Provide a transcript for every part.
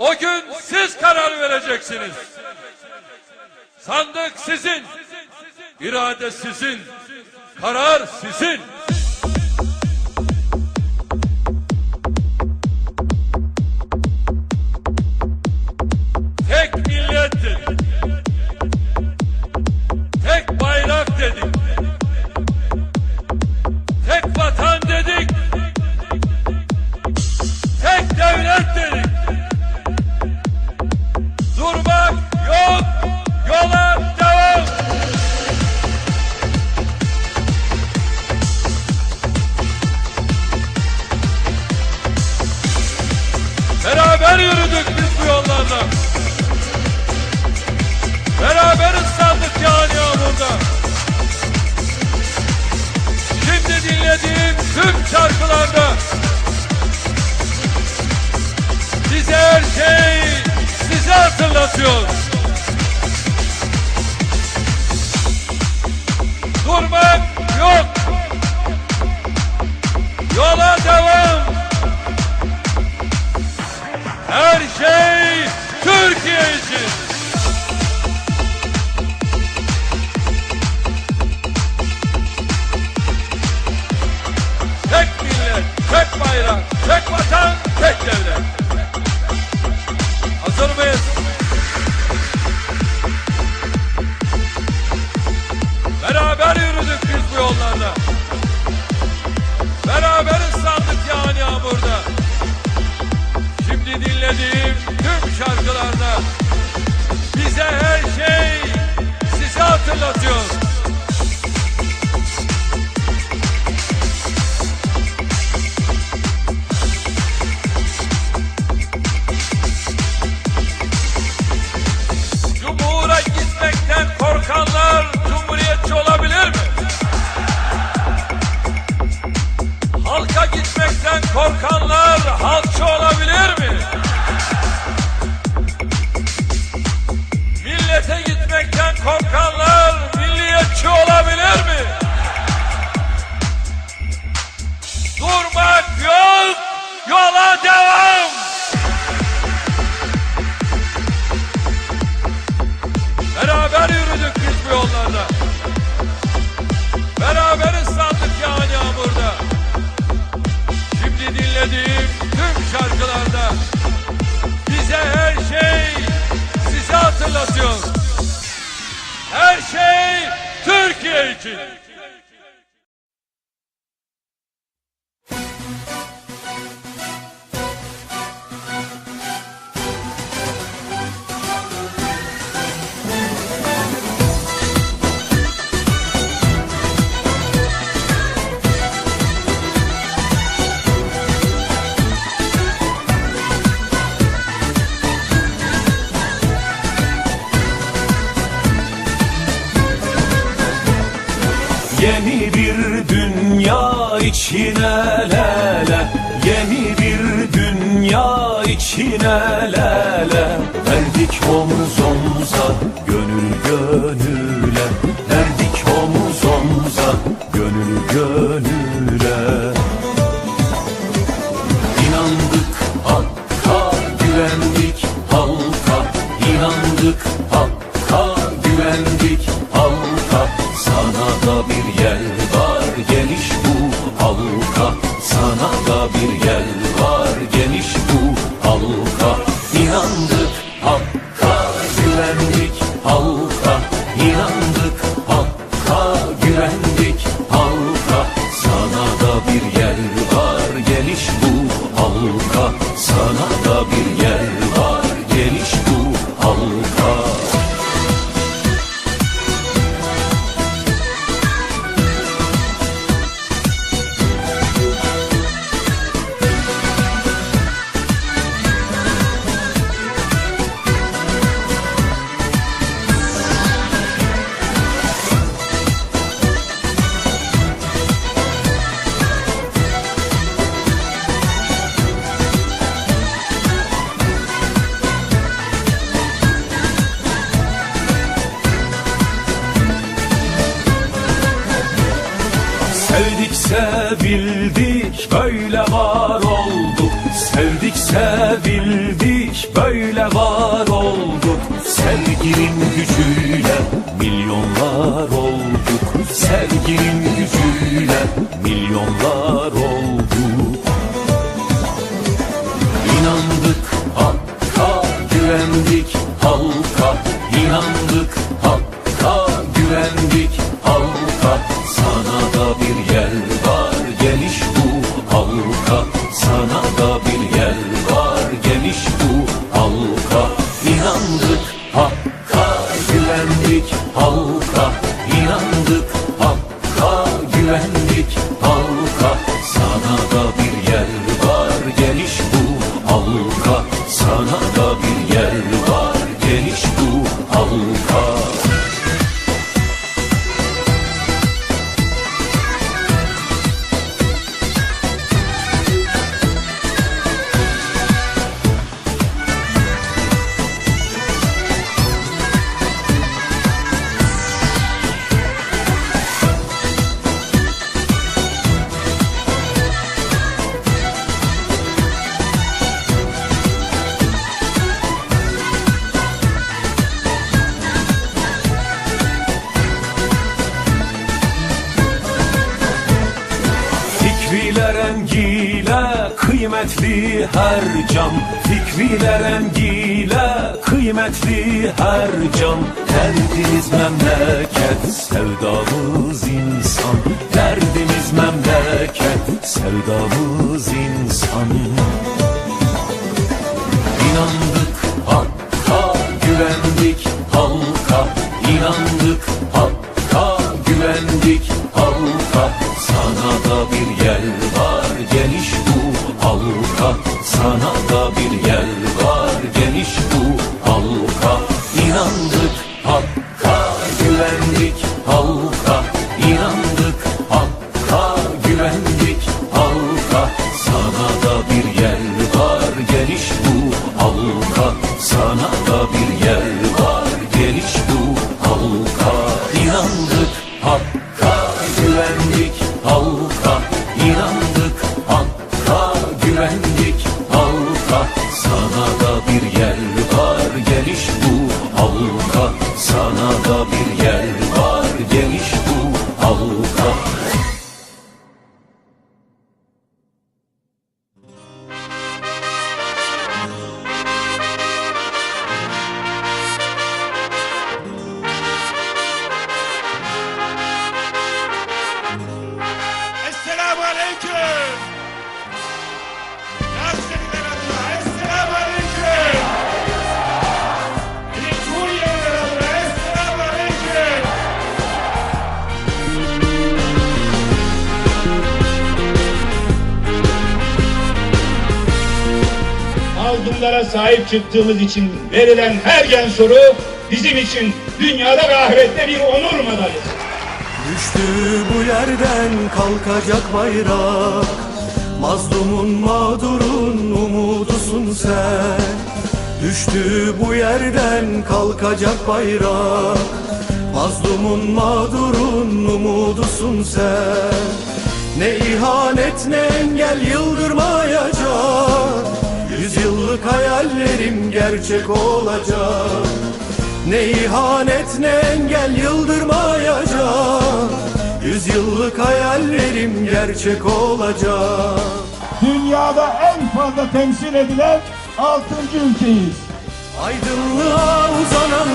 O gün siz karar vereceksiniz. Sandık sizin, irade sizin, karar sizin. Hatırlatıyor. Durmak yok. Yola devam. Her şey Türkiye için. Tek millet, tek bayrak, tek vatan, tek devlet. Dinlediğim tüm şarkılarda bize her şey size hatırlatıyor. Durmak yok, yola devam! Beraber yürüdük biz bu yollarda. Beraber ıslandık yağan yağmurda. Şimdi dinlediğim tüm şarkılarda bize her şey size hatırlatıyor. Her şey Türkiye için. İçine lele Yeni bir dünya içine lele Verdik omuz omuza gönül gönüle Sevdik sevildik böyle var olduk. Sevdik sevildik böyle var olduk. Sevginin gücüyle milyonlar olduk. Sevginin gücüyle milyonlar olduk. İnandık Hakk'a güvendik halka. İnandık Hakk'a güvendik kıymetli her can Fikriler rengiyle kıymetli her can Derdimiz memleket, sevdamız insan. Derdimiz memleket, sevdamız insan. İnandık Hakk'a güvendik halka. İnandık Hakk'a güvendik halka. Sana da bir yer Sana da bir yer sahip çıktığımız için verilen her gen soru bizim için dünyada ve ahirette bir onur madalyası. Düştü bu yerden kalkacak bayrak. Mazlumun mağdurun umudusun sen. Düştü bu yerden kalkacak bayrak. Mazlumun mağdurun umudusun sen. Ne ihanet ne engel yıldırmayacak Yüzyıllık hayallerim gerçek olacak ne ihanet ne engel yıldırmayacak Yüzyıllık hayallerim gerçek olacak dünyada en fazla temsil edilen 6. ülkeyiz. Aydınlığa uzanan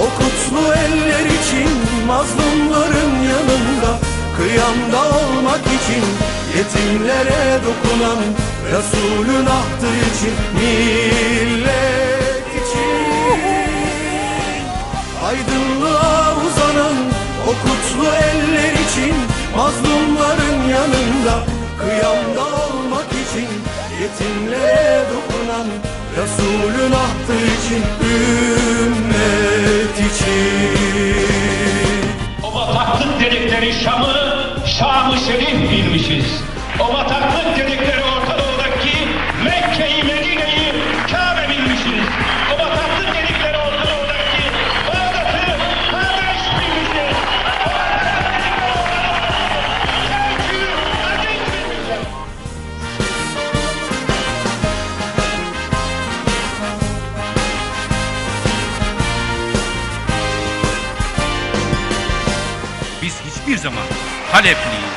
o kutlu eller için Mazlumların yanında kıyamda olmak için Yetimlere dokunan Resulün ahtı için Millet için Aydınlığa uzanan o kutlu eller için Mazlumların yanında kıyamda olmak için Yetimlere dokunan Resulün ahtı için Ümmet için O bataklık dedikleri Şam'ı, Şam-ı Şerif bilmişiz. O bataklık dedikleri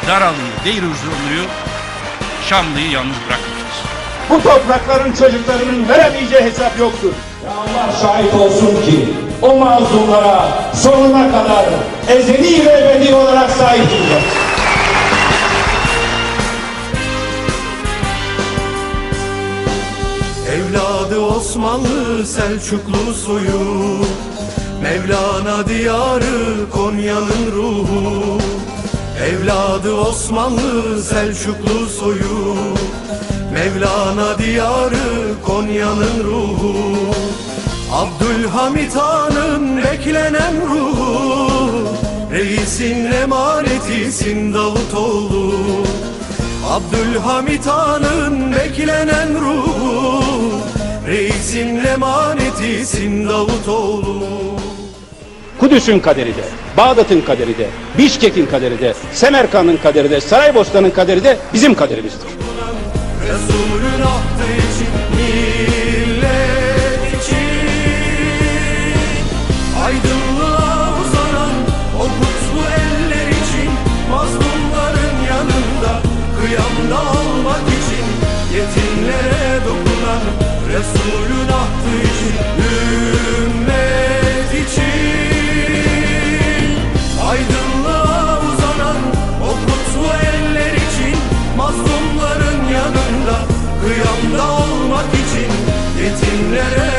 Daralı'yı, Deiruzlu'yu, Şamlı'yı yalnız bırakmayacağız. Bu toprakların çocuklarının veremeyeceği hesap yoktur. Ya Allah şahit olsun ki o mazlumlara sonuna kadar ezeli ve ebedi olarak sahip çıkacağız. Evladı Osmanlı Selçuklu soyu Mevlana diyarı Konya'nın ruhu Evladı Osmanlı Selçuklu soyu. Mevlana diyarı Konya'nın ruhu. Abdülhamit Han'ın beklenen ruhu. Reisin emanetisin Davutoğlu Abdülhamit Han'ın beklenen ruhu. Reisin emanetisin Davutoğlu Kudüs'ün kaderi de, Bağdat'ın kaderi de, Bişkek'in kaderi de, Semerkant'ın kaderi de, Saraybosna'nın kaderi de bizim kaderimizdir. Resulün için için Aydınlığa Yetimlere dokunan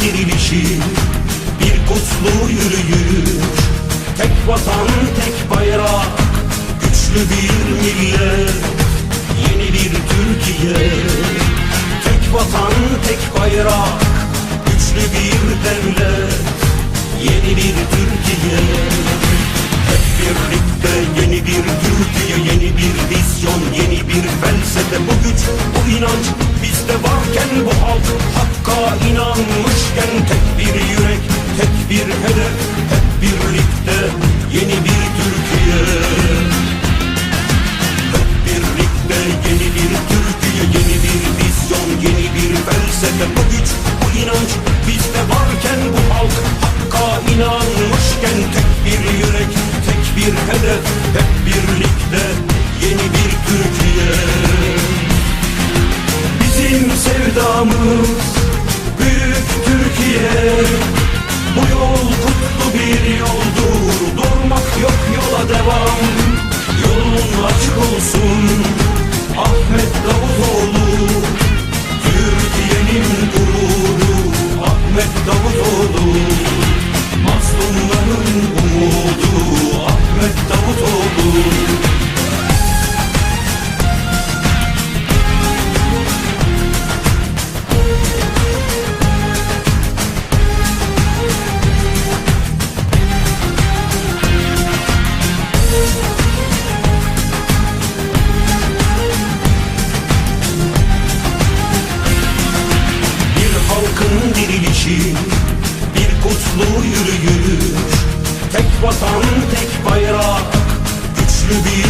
dirilişi, bir kutlu yürüyüş. Tek vatan, tek bayrak, güçlü bir millet Yeni bir Türkiye. Tek vatan, tek bayrak, güçlü bir devlet Yeni bir Türkiye. Hep birlikte yeni bir Türkiye, yeni bir vizyon, yeni bir felsefe Bu güç, bu inanç bizde varken bu halk Hakka inanmışken tek bir yürek, tek bir hedef Hep birlikte yeni bir Türkiye. Hep birlikte yeni bir Türkiye, yeni bir vizyon, yeni bir felsefe. Bu güç, bu inanç bizde varken bu halk Hakka inanmışken tek bir yürek, tek bir hedef Hep birlikte güçlü bir